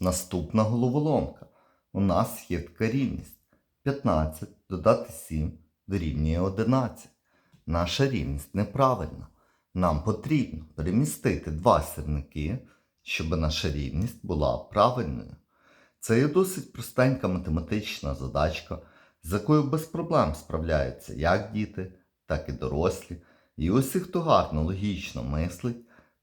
Наступна головоломка. У нас є така рівність. 15 додати 7 дорівнює 11. Наша рівність неправильна. Нам потрібно перемістити два сірники, щоб наша рівність була правильною. Це є досить простенька математична задачка, з якою без проблем справляються як діти, так і дорослі. І усі, хто гарно логічно мислить,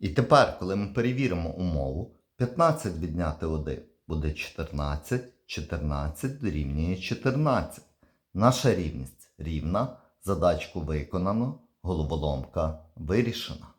І тепер, коли ми перевіримо умову, 15 відняти 1 буде 14, 14 дорівнює 14. Наша рівність рівна, задачку виконано, головоломка вирішена.